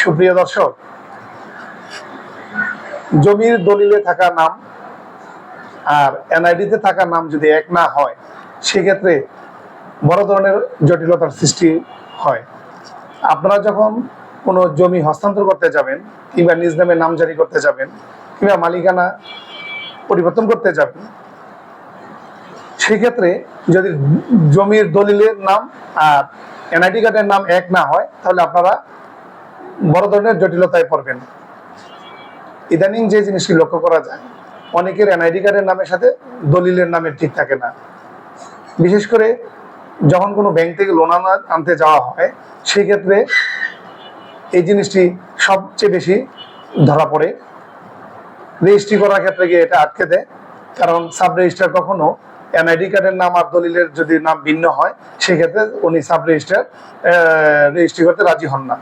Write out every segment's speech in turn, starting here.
সুপ্রিয় দর্শক, জমির দলিলে থাকা নাম আর এনআইডিতে থাকা নাম যদি এক না হয়, সেক্ষেত্রে বড় ধরনের জটিলতার সৃষ্টি হয়। আপনারা যখন কোনো জমি হস্তান্তর করতে যাবেন কিংবা নিজ নামে নাম জারি করতে যাবেন কিংবা মালিকানা পরিবর্তন করতে যাবেন, সেক্ষেত্রে যদি জমির দলিলের নাম আর এনআইডি কার্ডের নাম এক না হয়, তাহলে আপনারা বড় ধরনের জটিলতায় পড়বেন। ইদানিং যে জিনিসটি লক্ষ্য করা যায়, অনেকের এনআইডি কার্ডের নামের সাথে দলিলের নামের ঠিক থাকে না। বিশেষ করে যখন কোনো ব্যাংক থেকে লোন আনতে যাওয়া হয়, সেই ক্ষেত্রে এই জিনিসটি সবচেয়ে বেশি ধরা পড়ে। রেজিস্ট্রি করার ক্ষেত্রে গিয়ে এটা আটকে দেয়, কারণ সাব রেজিস্টার কখনো এনআইডি কার্ডের নাম আর দলিলের যদি নাম ভিন্ন হয় সেক্ষেত্রে উনি সাব রেজিস্টার রেজিস্ট্রি করতে রাজি হন না।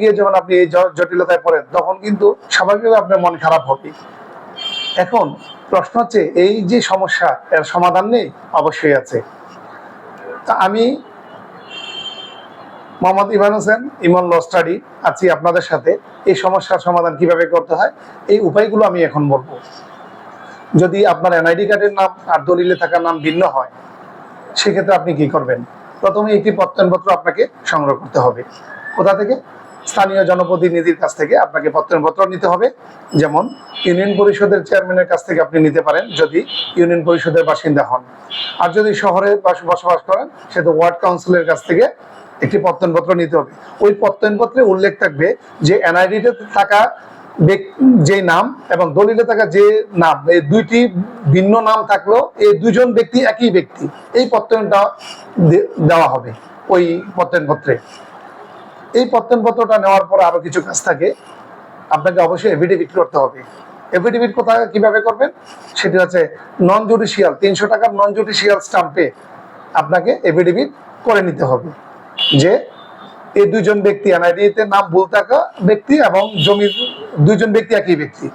গিয়ে যখন আপনি এই জটিলতায় পড়েন, তখন কিন্তু স্বাভাবিকভাবে আপনার মন খারাপ হবে। এখন প্রশ্ন হচ্ছে, এই যে সমস্যা, এর সমাধান নেই? অবশ্যই আছে। তা আমি মোহাম্মদ ইমান হোসেন, ইমন ল স্টাডি, আছি আপনাদের সাথে। এই সমস্যার সমাধান কীভাবে করতে হয়? এই উপায়গুলো আমি এখন বলব। যদি আপনার এনআইডি কার্ডের নাম আর দলিলে থাকা নাম ভিন্ন হয়, সেক্ষেত্রে আপনি কি করবেন? প্রথমে একটি প্রত্যয়নপত্র আপনাকে সংগ্রহ করতে হবে। কোথা থেকে? স্থানীয় জনপ্রতিনিধির কাছ থেকে আপনাকে প্রত্যয়নপত্র নিতে হবে। যেমন ইউনিয়ন পরিষদের চেয়ারম্যানের কাছ থেকে আপনি নিতে পারেন যদি ইউনিয়ন পরিষদের বাসিন্দা হন। আর যদি শহরে বসবাস করেন সেটা ওয়ার্ড কাউন্সিলের কাছ থেকে একটি প্রত্যয়নপত্র নিতে হবে। ওই প্রত্যয়নপত্রে উল্লেখ থাকবে যে এনআইডিতে থাকা যে নাম এবং দলিলে থাকা যে নাম, এই দুইটি ভিন্ন নাম থাকলেও এই দুজন ব্যক্তি একই ব্যক্তি। এই প্রত্যয়নটা দেওয়া হবে ওই প্রত্যয়নপত্রে এই প্রত্যয়নপত্রটা নেওয়ার পর আরও কিছু কাজ থাকে, আপনাকে অবশ্যই এফিডেভিট করতে হবে। এফিডেভিট কোথায়, কীভাবে করবেন? সেটি হচ্ছে নন জুডিশিয়াল তিনশো টাকার নন জুডিশিয়াল স্টাম্পে আপনাকে এফিডেভিট করে নিতে হবে। যে এই দুইজন ব্যক্তি, এনআইডিতে নাম ভুল থাকা ব্যক্তি এবং জমির দুইজন ব্যক্তি একই ব্যক্তি।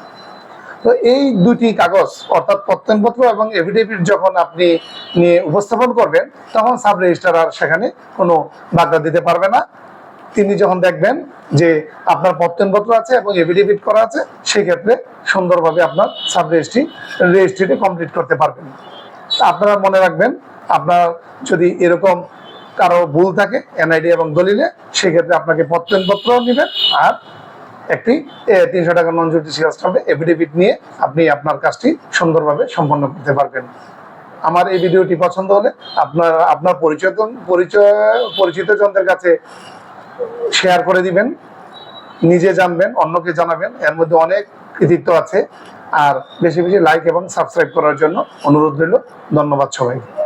তো এই দুটি কাগজ, অর্থাৎ প্রত্যয়নপত্র এবং এফিডেভিট যখন আপনি নিয়ে উপস্থাপন করবেন, তখন সাব রেজিস্ট্রার আর সেখানে কোনো বাধা দিতে পারবে না। তিনি যখন দেখবেন যে আপনার প্রত্যয়নপত্র আছে এবং এফিডেভিট করা আছে, সেক্ষেত্রে সুন্দরভাবে আপনার সাব রেজিস্ট্রি রেজিস্ট্রিটি কমপ্লিট করতে পারবেন। আপনারা মনে রাখবেন, আপনার যদি এরকম কারও ভুল থাকে এনআইডি এবং দলিলে, সেক্ষেত্রে আপনাকে প্রত্যয়নপত্র নেবেন আর একটি তিনশো টাকা নন জুডিশিয়াল স্টাম্পে এফিডেভিট নিয়ে আপনি আপনার কাজটি সুন্দরভাবে সম্পন্ন করতে পারবেন। আমার এই ভিডিওটি পছন্দ হলে আপনার আপনার পরিচয় পরিচয়, পরিচিত জনদের কাছে শেয়ার করে দিবেন, নিজে জানবেন, অন্যকে জানাবেন। এর মধ্যে অনেক কৃতিত্ব আছে। আর বেশি বেশি লাইক এবং সাবস্ক্রাইব করার জন্য অনুরোধ রইল। ধন্যবাদ সবাইকে।